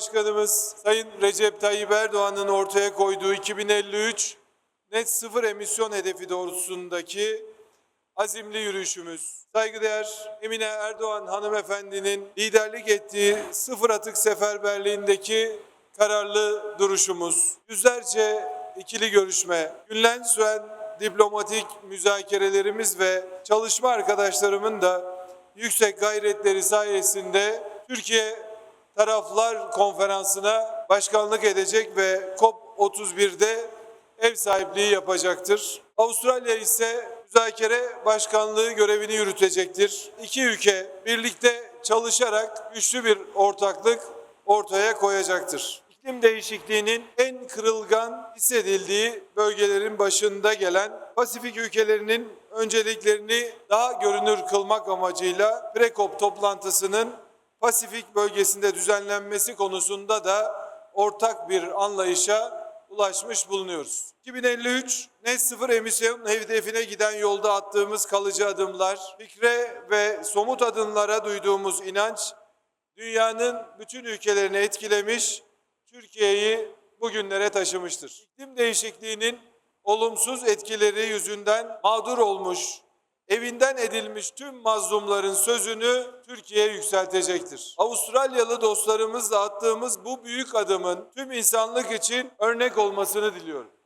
Cumhurbaşkanımız Sayın Recep Tayyip Erdoğan'ın ortaya koyduğu 2053 net sıfır emisyon hedefi doğrultusundaki azimli yürüyüşümüz. Saygıdeğer Emine Erdoğan hanımefendinin liderlik ettiği sıfır atık seferberliğindeki kararlı duruşumuz. Yüzlerce ikili görüşme, günler süren diplomatik müzakerelerimiz ve çalışma arkadaşlarımın da yüksek gayretleri sayesinde Türkiye Taraflar Konferansı'na başkanlık edecek ve COP31'de ev sahipliği yapacaktır. Avustralya ise müzakere başkanlığı görevini yürütecektir. İki ülke birlikte çalışarak güçlü bir ortaklık ortaya koyacaktır. İklim değişikliğinin en kırılgan hissedildiği bölgelerin başında gelen Pasifik ülkelerinin önceliklerini daha görünür kılmak amacıyla Prekop toplantısının Pasifik bölgesinde düzenlenmesi konusunda da ortak bir anlayışa ulaşmış bulunuyoruz. 2053 net sıfır emisyon hedefine giden yolda attığımız kalıcı adımlar, fikre ve somut adımlara duyduğumuz inanç dünyanın bütün ülkelerini etkilemiş, Türkiye'yi bugünlere taşımıştır. İklim değişikliğinin olumsuz etkileri yüzünden mağdur olmuş, evinden edilmiş tüm mazlumların sözünü Türkiye yükseltecektir. Avustralyalı dostlarımızla attığımız bu büyük adımın tüm insanlık için örnek olmasını diliyorum.